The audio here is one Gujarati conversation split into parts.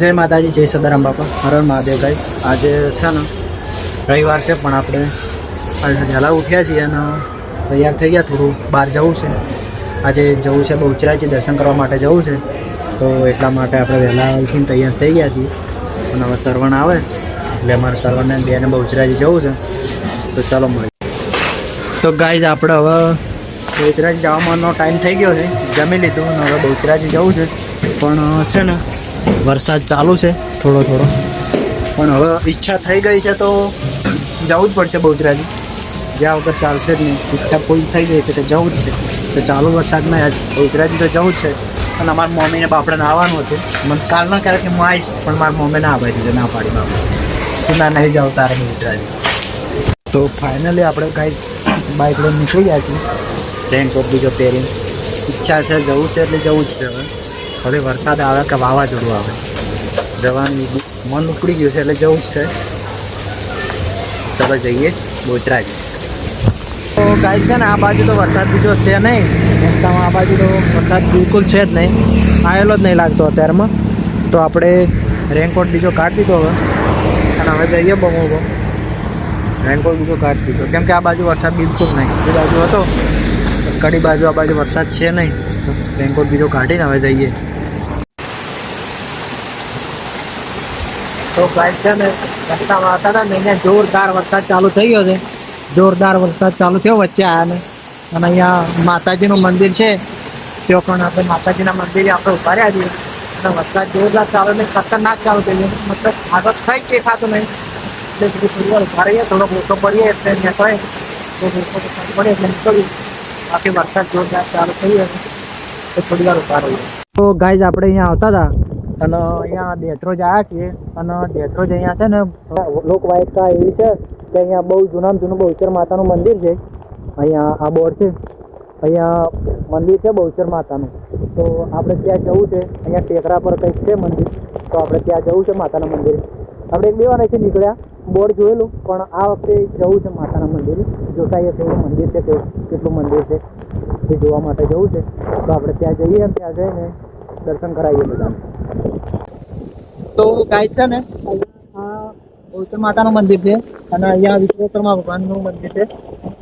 જય માતાજી, જય સદારામ બાપા. હરણ મહાદેવ ગાય આજે છે ને, રવિવાર છે, પણ આપણે વહેલા ઉઠ્યા છીએ અને તૈયાર થઈ ગયા, થોડું બહાર જવું છે. આજે જવું છે બહુચરાજી દર્શન કરવા માટે જવું છે. તો એટલા માટે આપણે વહેલા ઉઠીને તૈયાર થઈ ગયા છીએ. અને હવે સરવણ આવે, એટલે અમારે સરવણને બેને બહુચરાજી જવું છે. તો ચાલો મળીએ. તો ગાઈઝ, આપણે હવે બહુચરાજી જવાનો ટાઈમ થઈ ગયો છે. જમી લીધું અને હવે બહુચરાજી જવું છે. પણ છે ને વરસાદ ચાલુ છે, થોડો થોડો. પણ હવે ઈચ્છા થઈ ગઈ છે તો જવું જ પડશે બહુચરાજી. જ્યાં વગર ચાલશે જ નહીં. ઈચ્છા ફૂલ થઈ ગઈ છે તો જવું જ છે. તો ચાલુ વરસાદમાં બહુચરાજી તો જવું જ છે. અને અમારા મમ્મીને બાપડાને આવવાનું હતું. મને કાલ ના કહે કે હું આવીશ, પણ મારા મમ્મીને આવવા દીધું, ના પાડી બાપા તું ના, નહીં જાઉં તારે બહુચરાજી. તો ફાઇનલી આપણે કાંઈ બાઇક લઈને નીકળી ગયા છીએ રેનકોટ બીજો પહેરીને. ઈચ્છા છે જવું છે એટલે જવું જ છે હવે. હવે વરસાદ આવે કે વાવાઝોડું આવે. જવાનું મન ઉપડી ગયું છે, એટલે જવું જ છે. ચાલો જઈએ બોચરાજ તો કાંઈ છે ને, આ બાજુ તો વરસાદ બીજો છે નહીં. રસ્તામાં આ બાજુ તો વરસાદ બિલકુલ છે જ નહીં. આવેલો જ નહીં લાગતો અત્યારમાં. તો આપણે રેનકોટ બીજો કાઢી દીધો હવે. અને હવે જઈએ બમો બમ રેનકોટ બીજો કાઢી દીધો. કેમ કે આ બાજુ વરસાદ બિલકુલ નહીં. એ બાજુ હતો. કડી બાજુ આ બાજુ વરસાદ છે નહીં. રેનકોટ બીજો કાઢીને હવે જઈએ. તો ગાઈડ છે ને, રસ્તામાં હતા હતા ને અહીંયા જોરદાર વરસાદ ચાલુ થઈ ગયો છે. જોરદાર વરસાદ ચાલુ થયો વચ્ચે આવ્યા ને. અને અહીંયા માતાજીનું મંદિર છે. त्यो પણ આપણે માતાજીના મંદિરે આપણે ઊભા રહ્યા છીએ. અને વરસાદ જોરદાર ચાલુ ને ખતરનાક ચાલુ થઈ ગયો. મતલબ આગળ થઈ જ દેખાતું નહીં. એટલે કીધું થોડી વાર ઊભા રહીએ, થોડોક ઓછો પડીએ એટલે નીકળે તો ઓછો પડે એટલે નીકળ્યું બાકી વરસાદ જોરદાર ચાલુ થઈ ગયો તો થોડી વાર ઊભા રહીએ. તો ગાઈઝ આપણે અહીંયા આવતા હતા. અને અહીંયા દેત્રોજ આવ્યા છીએ અને દેત્રોજ અહીંયા છે ને લોકવાયકતા એવી છે કે અહીંયા બહુ જૂનામાં જૂનું બહુચર માતાનું મંદિર છે. અહીંયા આ બોર્ડ છે. અહીંયા મંદિર છે બહુચર માતાનું. તો આપણે ત્યાં જવું છે. અહીંયા ટેકરા પર કંઈક છે મંદિર. તો આપણે ત્યાં જવું છે માતાના મંદિરે. આપણે એક બે વાર અહીંથી નીકળ્યા. બોર્ડ જોયેલું, પણ આ વખતે જવું છે માતાના મંદિરે. જોતાઈએ કેવું મંદિર છે કે કેટલું મંદિર છે. એ જોવા માટે જવું છે. તો આપણે ત્યાં જઈએ અને ત્યાં જઈને દર્શન કરાવીએ બધાને. તો ગાય છે ને ગૌતમ માતાનું મંદિર છે અને અહીંયા વિશ્વકર્મા ભગવાનનું મંદિર છે.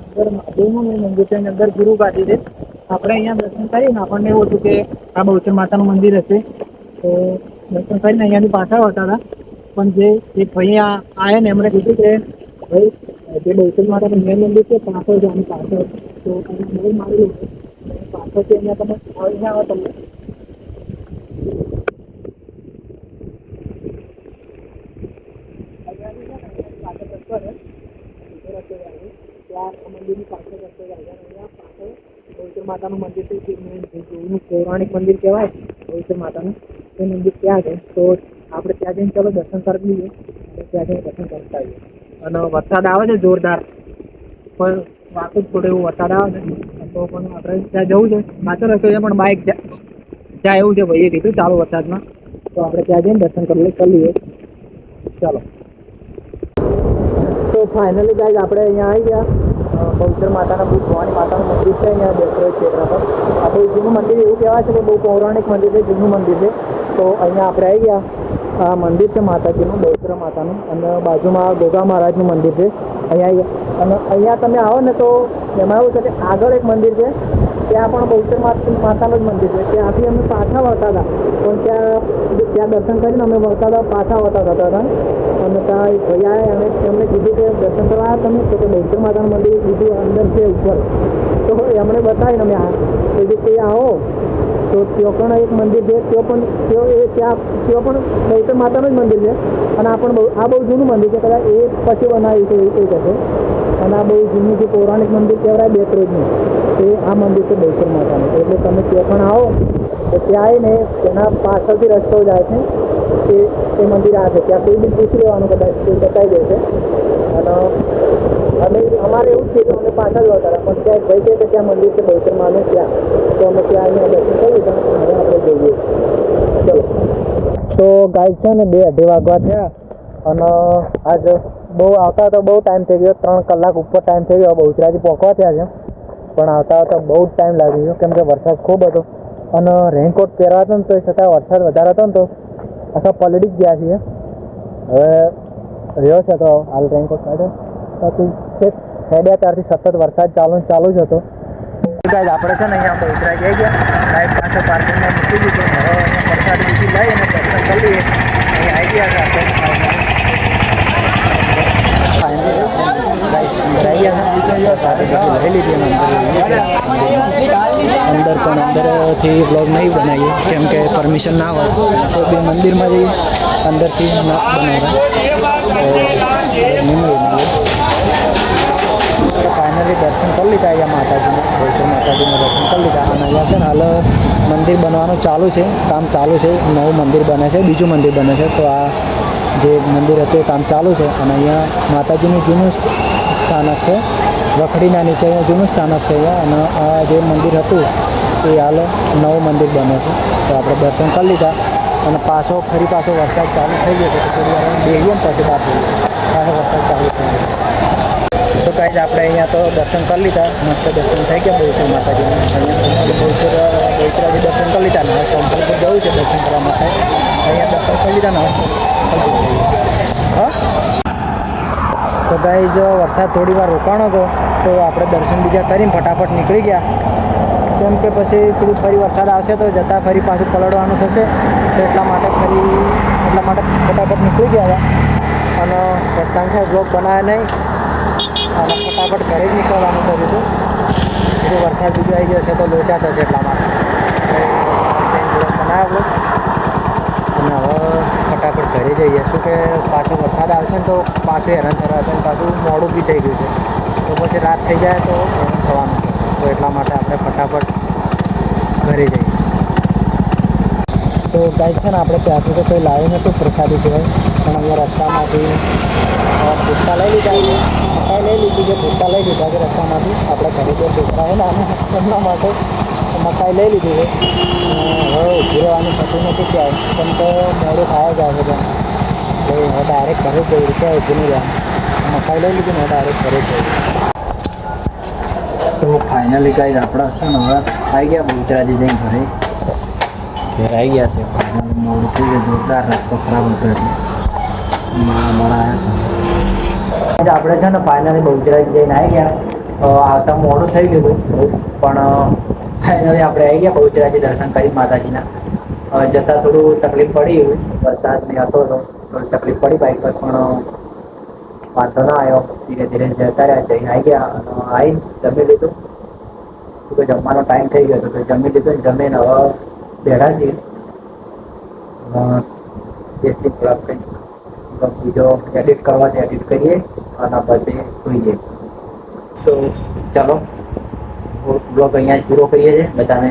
અંદર મહાદેવનું મંદિર છે અને અંદર ગુરુ ગાદી છે. આપણે અહીંયા દર્શન કરીને આપણને એવું હતું કે આ બહુચર માતાનું મંદિર હશે. તો દર્શન કરીને અહીંયાની પાછા હતા હતા. પણ જે એક ભાઈ આ આવ્યા ને એમણે કીધું કે ભાઈ, જે બહુચર માતાનું મેન મંદિર છે, પાછળ જવાનું પાછળ. તો અહીંયા મોર પાછળથી અહીંયા તમે આવી આવો તમે. માતાનું મંદિર છે, જે પૌરાણિક મંદિર કહેવાય, પવિત્ર માતાનું. એ મંદિર ત્યાં છે. તો આપણે ત્યાં જઈને ચાલો, દર્શન કરી લઈએ ત્યાં જઈને દર્શન કરતા આવીએ. અને વરસાદ આવે છે જોરદાર. પણ વાતું થોડો એવો વરસાદ આવે છે. તો પણ આપણે ત્યાં જવું છે. પાછો રસ્તો છે, પણ બાઇક ત્યાં એવું છે ભાઈએ કીધું, ચાલુ વરસાદમાં. તો આપણે ત્યાં જઈને દર્શન કરી લઈએ. ચાલો. ફાઇનલી ગાઈઝ આપણે અહીંયા આવી ગયા. બહુચર માતાના બહુ ભવાની માતાનું મંદિર છે અહીંયા દેખરેજ ક્ષેત્ર પર. આ જૂનું મંદિર એવું કહેવાય છે કે બહુ પૌરાણિક મંદિર છે, જૂનું મંદિર છે. તો અહીંયા આપણે આવી ગયા. આ મંદિર છે માતાજીનું બહુચર માતાનું. અને બાજુમાં ગોગા મહારાજનું મંદિર છે. અહીંયા અને અહીંયા તમે આવો ને તો એમાં એવું છે કે આગળ એક મંદિર છે. ત્યાં પણ બહુચર માત- માતાનું જ મંદિર છે. ત્યાંથી અમે પાછા વળતા હતા. પણ ત્યાં ત્યાં દર્શન કરીને અમે વળતા હતા, પાછા વળતા થતા હતા અને ત્યાં એક ભાઈ અને એમણે કીધું કે દર્શન કરવા તમે, તો કે બહુચર માતાનું મંદિર કીધું અંદર છે ઉપર. તો એમણે બતાવીને અમે આ જે તે આવો, તો ત્યાં પણ એક મંદિર છે, ત્યાં પણ, ત્યાં એ ત્યાં ત્યાં પણ બહુચર માતાનું જ મંદિર છે. અને આ પણ બહુ, આ બહુ જૂનું મંદિર છે, કદાચ એ પછી બનાવ્યું છે, એવું કંઈક હશે. અને આ બહુ જૂનું જે પૌરાણિક મંદિર કહેવાય, બે ત્રોજનું એ આ મંદિર છે બૈસર માતાનું. એટલે તમે ત્યાં પણ આવો, તો ત્યાં આવીને તેના પાછળથી રસ્તો જાય છે તે એ મંદિર આ છે. ત્યાં કોઈ બી પૂછી લેવાનું કદાચ તે બતાવી દેશે અને અમે, અમારે એવું છે કે અમે પાછા જ હતા. પણ ત્યાં ભાઈ કહે કે ત્યાં મંદિર છે બૈસર માનું ત્યાં. તો અમે ત્યાં આવીને દર્શન કરીએ તો હવે આપણે જઈએ. ચલો. તો ગાય છે ને બે અઢી વાગવા થયા. અને આજ બહુ આવતા તો બહુ ટાઈમ થઈ ગયો. ત્રણ કલાક ઉપર ટાઈમ થઈ ગયો. બહુચરાજી પહોંચવા થયા છે. પણ આવતા આવતા બહુ જ ટાઈમ લાગી ગયો કેમ કે વરસાદ ખૂબ હતો. અને રેનકોટ પહેરાતો હતો ને તો એ છતાં વરસાદ વધારે હતો ને તો આખા પલડી જ ગયા છીએ. હવે રહ્યો છે તો હાલ રેનકોટ કાઢે. પછી છેક હેડ્યા ત્યારથી સતત વરસાદ ચાલુ ચાલુ જ હતો. આપણે છે ને અહીંયા બહુચરા જઈ ગયા બાઇક પાસે પાર્કિંગમાં મૂકી દીધું. હવે વરસાદ મૂકી લઈ અને દર્શન કરી અહીંયા આવી ગયા છે અંદર પણ અંદરથી બ્લોગ નહીં બનાવીએ. કેમ કે પરમિશન ના હોય, તો બે મંદિરમાં જઈએ અંદરથી ના બનાવવા ફાઇનલી દર્શન કરી લીધા અહીંયા માતાજીના ભોજન માતાજીના દર્શન કરી લીધા. અને અહીંયા છે ને હાલ મંદિર બનવાનું ચાલુ છે, કામ ચાલુ છે, નવું મંદિર બને છે, બીજું મંદિર બને છે. તો આ જે મંદિર હતું એ કામ ચાલુ છે. અને અહીંયા માતાજીનું જૂનું સ્થાનક છે. રખડીના નીચે જૂનું સ્થાનક છે અને આ જે મંદિર હતું, એ હાલ નવું મંદિર બને છે તો આપણે દર્શન કરી લીધા. અને પાછો ફરી પાછો વરસાદ ચાલુ થઈ ગયો છે. તો થોડી વાર બેસીએ પછી જઈએ પાછો વરસાદ ચાલુ થઈ ગયો તો કાંઈ જ આપણે અહીંયા તો દર્શન કરી લીધા. મસ્ત દર્શન થઈ ગયા બોઈસર માતાજીના. અહીંયા બોઈસર બોઈસરાજી દર્શન કરી લીધા. ને હવે જવું છે દર્શન કરવા માટે. અહીંયા દર્શન કરી લીધા ને હા? તો ગાઈઝ વરસાદ થોડી વાર રોકાણો હતો, તો આપણે દર્શન બીજા કરીને ફટાફટ નીકળી ગયા. કેમ કે પછી કીધું ફરી વરસાદ આવશે તો જતાં ફરી પાછું પલળવાનું થશે, તો એટલા માટે ફરી, એટલા માટે ફટાફટ નીકળી ગયા હતા. અને રસ્તામાં છે બ્લોક બનાવ્યા નહીં. અને ફટાફટ ઘરે જ નીકળવાનું કર્યું હતું જો વરસાદ બીજો આવી જશે તો લોચા થશે એટલા માટે. બ્લોક બનાવ્યો ઘરે જઈએ. શું કે પાછો વરસાદ આવશે ને તો પાછું હેરાન થવાશે ને પાછું મોડું બી થઈ ગયું છે. તો પછી રાત થઈ જાય તો થવાનું તો એટલા માટે આપણે ફટાફટ ઘરે જઈએ. તો ગાઈડ છે ને આપણે ત્યાંથી તો કંઈ લાવ્યું નહોતું પ્રસાદી સિવાય. પણ અહીંયા રસ્તામાંથી અ, લઈ લીધા છે. મકાઈ લઈ લીધી છે ભૂટ્ટા લઈ લીધા છે રસ્તામાંથી. આપણે ઘરે જે છોકરા હોય ને એમના માટે મકાઈ લઈ લીધી છે. હવે ઊભી રહેવાનું થતું નથી ક્યાંય. કેમ કે મોડું ખાવા જાય છે. હવે ડાયરેક્ટ ઘરે ನಮ್ಮ નહીં ને હવે ડાયરેક્ટ ઘરે જ જવું તો ફાઇનલી ગાઈઝ આપણે છે. ને હવે આવી ગયા. બહુચરાજી જઈને ઘરે ઘેર ગયા છે ફાઇનલ મોડું આપણે છે ને ફાઇનલી બહુચરાજી જઈને આવી ગયા. આવતા મોડું થઈ ગયું પણ ફાઇનલી આપણે આવી ગયા બહુચરાજી દર્શન કરી માતાજીના. જતાં થોડું તકલીફ પડી વરસાદ ને હતો તો. થોડી તકલીફ પડી બાઈક પર પણ વાંધો ના આવ્યો. ધીરે ધીરે જતા રહ્યા, જઈને આવી ગયા અને આવી જમી લીધું. શું કે જમવાનો ટાઈમ થઈ ગયો હતો તો જમી લીધું જમીને હવે બેઠા છીએ. બેસી થોડાક કંઈક બીજો એડિટ કરવા છે એડિટ કરીએ અને પછી સુઈ જઈએ તો ચાલો બ્લોગ અહીંયા જ પૂરો કરીએ છીએ. બધાને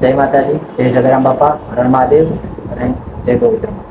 જય માતાજી, જય જગરામ બાપા, હરણ મહાદેવ અને જય ગૌતમ